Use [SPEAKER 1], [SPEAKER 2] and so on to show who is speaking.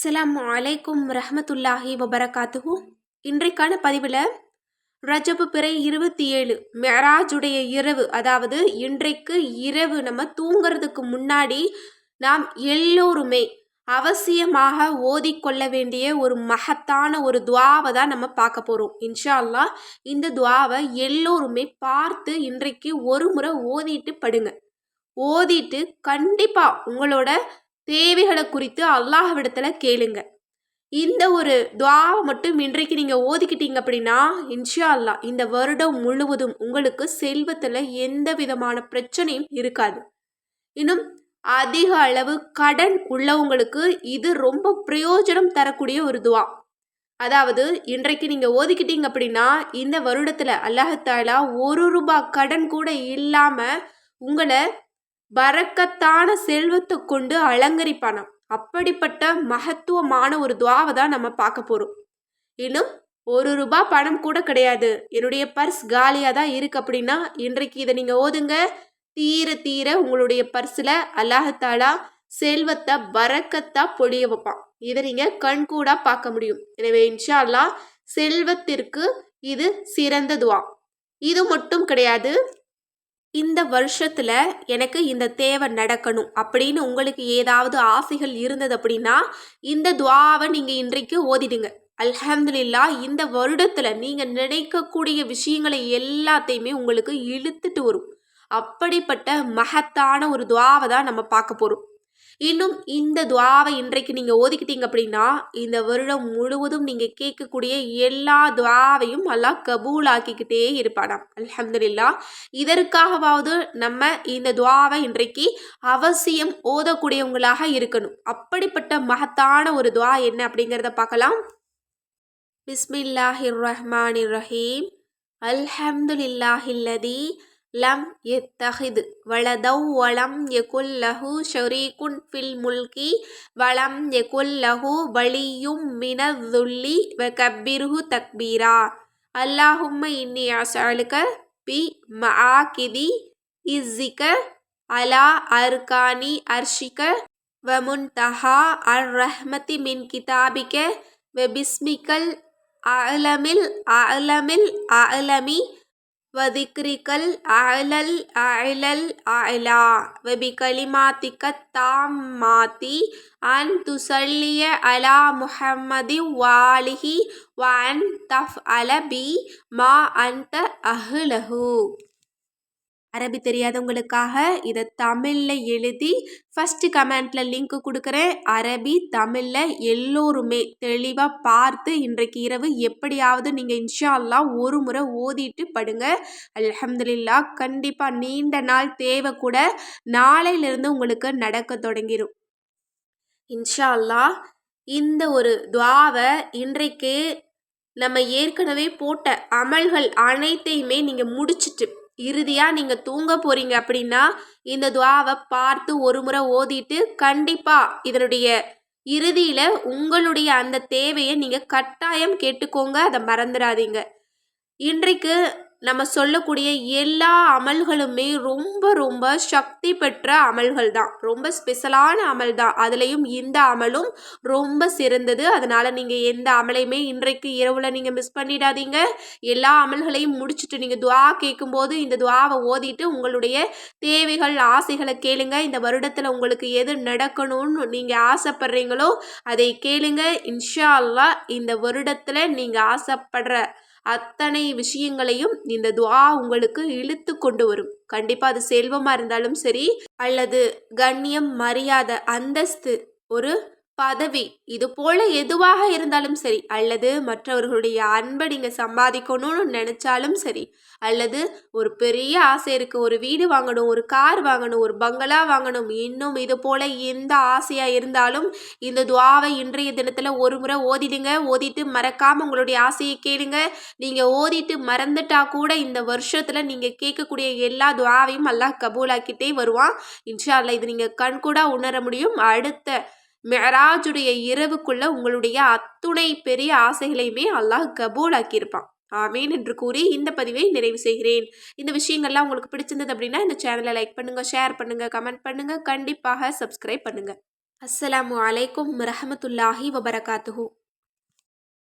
[SPEAKER 1] அஸ்லாம் அலைக்கும் ரஹமத்துல்லாஹி வபரகாத்துஹூ. இன்றைக்கான பதிவில் ரஜபு பிறை இருபத்தி ஏழு மெராஜுடைய இரவு அதாவது இன்றைக்கு இரவு நம்ம தூங்கிறதுக்கு முன்னாடி நாம் எல்லோருமே அவசியமாக ஓதிக்கொள்ள வேண்டிய ஒரு மகத்தான ஒரு துவாவை தான் நம்ம பார்க்க போகிறோம் இன்ஷா அல்லா இந்த துவாவை எல்லோருமே பார்த்து இன்றைக்கு ஒரு முறை ஓதிட்டு படுங்க. ஓதிட்டு கண்டிப்பாக உங்களோட தேவைகளை குறித்து அல்லாஹ்விடத்தில் கேளுங்க. இந்த ஒரு துவாவை மட்டும் இன்றைக்கு நீங்கள் ஓதிக்கிட்டீங்க அப்படின்னா இன்ஷா அல்லா இந்த வருடம் முழுவதும் உங்களுக்கு செல்வத்தில் எந்த விதமான பிரச்சனையும் இருக்காது. இன்னும் அதிக அளவு கடன் உள்ளவங்களுக்கு இது ரொம்ப பிரயோஜனம் தரக்கூடிய ஒரு துவா. அதாவது இன்றைக்கு நீங்கள் ஓதிக்கிட்டீங்க அப்படின்னா இந்த வருடத்தில் அல்லாஹாலா ஒரு ரூபாய் கடன் கூட இல்லாமல் உங்களை பறக்கத்தான செல்வத்தை கொண்டு அலங்கரிப்பானாம். அப்படிப்பட்ட மகத்துவமான ஒரு துவாவை தான் நம்ம பார்க்க போகிறோம் இன்னும் ஒரு ரூபா பணம் கூட கிடையாது. என்னுடைய பர்ஸ் காலியாக தான் இருக்கு அப்படின்னா இன்றைக்கு இதை நீங்கள் ஓதுங்க. தீர தீர உங்களுடைய பர்ஸில் அல்லாஹத்தாலா செல்வத்தை பறக்கத்தா பொழிய வைப்பான். இதை நீங்கள் கண்கூடாக பார்க்க முடியும். எனவே இன்ஷா அல்லா செல்வத்திற்கு இது சிறந்த துவா. இது மட்டும் கிடையாது இந்த வருஷத்தில் எனக்கு இந்த தேவை நடக்கணும் அப்படின்னு உங்களுக்கு ஏதாவது ஆசைகள் இருந்தது அப்படின்னா இந்த துவாவை நீங்கள் இன்றைக்கு ஓதிடுங்க. அல்ஹம்துலில்லா இந்த வருடத்தில் நீங்கள் நினைக்கக்கூடிய விஷயங்களை எல்லாத்தையுமே உங்களுக்கு இழுத்துட்டு வரும். அப்படிப்பட்ட மகத்தான ஒரு துவாவை தான் நம்ம பார்க்க போகிறோம் இன்னும் இந்த துவாவை இன்றைக்கு நீங்கள் ஓதிக்கிட்டீங்க அப்படின்னா இந்த வருடம் முழுவதும் நீங்கள் கேட்கக்கூடிய எல்லா துவாவையும் எல்லாம் கபூலாக்கிக்கிட்டே இருப்பானாம். அலமதுல்லா இதற்காகவாவது நம்ம இந்த துவாவை இன்றைக்கு அவசியம் ஓதக்கூடியவங்களாக இருக்கணும். அப்படிப்பட்ட மகத்தான ஒரு துவா என்ன அப்படிங்கிறத பார்க்கலாம். பிஸ்மில்லாஹிர் ரஹ்மான் ரஹீம் அல்ஹம்துலில்லாஹில்லதி லம் எத்தஹிது வலதவ் வளம் எகுல்லஹு ஷரீகுன் ஃபில் முல்கி வளம் எகுல்லஹு வலியும் மினதுல்லி வ கப்பிருஹு தக்பீரா. அல்லாஹும்ம இன்னி அசாலுக பி மஆகிதி இஸ்ஸிக அலா அர்கானி அர்ஷிக வமுன்தஹா அர் ரஹ்மதி மின் கிதாபிக வெபிஸ்மிக்கல் அலமில் அலமில் அலமி வதிக்ரிகல் அழல் அழல் அழலா. வபிகலிமாத்திக்க தாம்மாத்தி அன் துசல்லிய அலா முஹம்மதி வாலிஹி வன் தஃப் அலபி மா அந்த அஹ்லஹு. அரபி தெரியாதவங்களுக்காக இதை தமிழில் எழுதி ஃபஸ்ட்டு கமெண்ட்டில் லிங்க் கொடுக்குறேன். அரபி தமிழில் எல்லோருமே தெளிவாக பார்த்து இன்றைக்கு இரவு எப்படியாவது நீங்கள் இன்ஷா அல்லா ஒரு முறை ஓதிட்டு படுங்க. அலமதுல்லா கண்டிப்பாக நீண்ட நாள் தேவை கூட நாளையிலிருந்து உங்களுக்கு நடக்க தொடங்கிடும் இன்ஷா அல்லா இந்த ஒரு துவாவை இன்றைக்கு நம்ம ஏற்கனவே போட்ட அமல்கள் அனைத்தையுமே நீங்கள் முடிச்சிட்டு இறுதியாக நீங்கள் தூங்க போகிறீங்க அப்படின்னா இந்த துவாவை பார்த்து ஒரு முறை ஓதிட்டு கண்டிப்பாக இதனுடைய இறுதியில் உங்களுடைய அந்த தேவையை நீங்கள் கட்டாயம் கேட்டுக்கோங்க. அதை மறந்துடாதீங்க. இன்றைக்கு நம்ம சொல்லக்கூடிய எல்லா அமல்களுமே ரொம்ப ரொம்ப சக்தி பெற்ற அமல்கள் தான் ரொம்ப ஸ்பெஷலான அமல் தான் அதுலேயும் இந்த அமலும் ரொம்ப சிறந்தது. அதனால் நீங்கள் எந்த அமலையுமே இன்றைக்கு இரவில் நீங்கள் மிஸ் பண்ணிடாதீங்க. எல்லா அமல்களையும் முடிச்சுட்டு நீங்கள் துவா கேட்கும்போது இந்த துவாவை ஓதிட்டு உங்களுடைய தேவைகள் ஆசைகளை கேளுங்க. இந்த வருடத்தில் உங்களுக்கு எது நடக்கணும்னு நீங்கள் ஆசைப்படுறீங்களோ அதை கேளுங்க. இன்ஷா அல்லா இந்த வருடத்தில் நீங்கள் ஆசைப்படுற அத்தனை விஷயங்களையும் இந்த துவா உங்களுக்கு இழுத்து கொண்டு வரும். கண்டிப்பாக அது செல்வமாக இருந்தாலும் சரி அல்லது கண்ணியம் மரியாதை அந்தஸ்து ஒரு பதவி. இது போல் எதுவாக இருந்தாலும் சரி அல்லது மற்றவர்களுடைய அன்பை நீங்கள் சம்பாதிக்கணும்னு நினச்சாலும் சரி அல்லது ஒரு பெரிய ஆசை இருக்குது ஒரு வீடு வாங்கணும் ஒரு கார் வாங்கணும் ஒரு பங்களா வாங்கணும் இன்னும் இது போல் எந்த ஆசையாக இருந்தாலும் இந்த துவாவை இன்றைய தினத்தில் ஒரு முறை ஓதிடுங்க ஓதிட்டு மறக்காமல் உங்களுடைய ஆசையை கேளுங்க. நீங்கள் ஓதிட்டு மறந்துட்டா கூட இந்த வருஷத்தில் நீங்கள் கேட்கக்கூடிய எல்லா துவாவையும் அல்லாஹ் கபூலாக்கிட்டே வருவான். இன்ஷா அல்லா இது நீங்கள் கண்கூடா உணர முடியும். அடுத்த மெராஜுடைய இரவுக்குள்ள உங்களுடைய அத்துணை பெரிய ஆசைகளையுமே அல்லாஹ் கபூல் ஆக்கியிருப்பான் ஆமீன் என்று கூறி இந்த பதிவை நிறைவு செய்கிறேன். இந்த விஷயங்கள்லாம் உங்களுக்கு பிடிச்சிருந்தது அப்படின்னா இந்த சேனலை லைக் பண்ணுங்கள் ஷேர் பண்ணுங்கள் கமெண்ட் பண்ணுங்கள் கண்டிப்பாக சப்ஸ்கிரைப் பண்ணுங்கள் அஸ்ஸலாமு அலைக்கும் ரஹமத்துல்லாஹி வபரகாத்துஹூ.